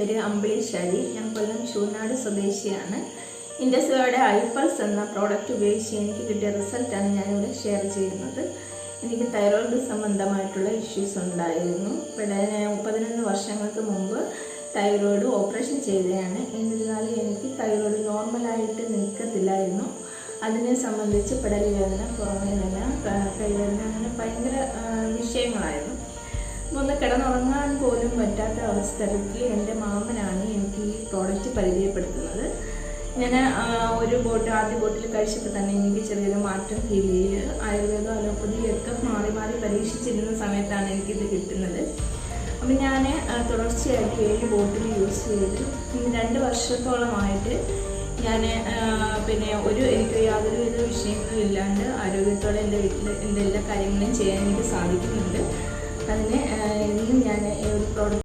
പേര് അമ്പിളിശ്ശേരി ഞാൻ കൊല്ലം ചൂനാട് സ്വദേശിയാണ്. ഇൻഡസ്ട്രിയുടെ ഐപ്പൾസ് എന്ന പ്രോഡക്റ്റ് ഉപയോഗിച്ച് എനിക്ക് കിട്ടിയ റിസൾട്ടാണ് ഞാനിവിടെ ഷെയർ ചെയ്യുന്നത്. എനിക്ക് തൈറോയിഡ് സംബന്ധമായിട്ടുള്ള ഇഷ്യൂസ് ഉണ്ടായിരുന്നു. പതിനൊന്ന് വർഷങ്ങൾക്ക് മുമ്പ് തൈറോയിഡ് ഓപ്പറേഷൻ ചെയ്തതാണ് എന്നിരുന്നാലും എനിക്ക് തൈറോയിഡ് നോർമലായിട്ട് നിൽക്കത്തില്ലായിരുന്നു. അതിനെ സംബന്ധിച്ച് പെടൽ വേദന കുറവേദന കൈവേദന അങ്ങനെ ഭയങ്കര വിഷയങ്ങളായിരുന്നു. കിടന്നുറങ്ങാൻ പോലും പറ്റാത്ത അവസ്ഥയ്ക്ക് എന്റെ മാമനാണ് എനിക്ക് ഈ പ്രോഡക്റ്റ് പരിചയപ്പെടുത്തുന്നത്. ഞാൻ ഒരു ബോട്ടിൽ ആദ്യ ബോട്ടിൽ കഴിച്ചപ്പോൾ തന്നെ എനിക്ക് ചെറിയൊരു മാറ്റം ഫീൽ ചെയ്ത് ആയുർവേദം അലോപ്പതി ഒക്കെ മാറി മാറി പരീക്ഷിച്ചിരുന്ന സമയത്താണ് എനിക്കിത് കിട്ടുന്നത്. അപ്പം ഞാൻ തുടർച്ചയായിട്ട് ഏഴ് ബോട്ടിൽ യൂസ് ചെയ്ത്. രണ്ട് വർഷത്തോളമായിട്ട് ഞാൻ പിന്നെ ഒരു എനിക്ക് യാതൊരു വിധ വിഷയങ്ങളും ഇല്ലാണ്ട് ആരോഗ്യത്തോടെ എന്റെ വീട്ടിൽ എന്റെ എല്ലാ കാര്യങ്ങളും ചെയ്യാൻ എനിക്ക് സാധിക്കുന്നുണ്ട്. അതിന് entorno.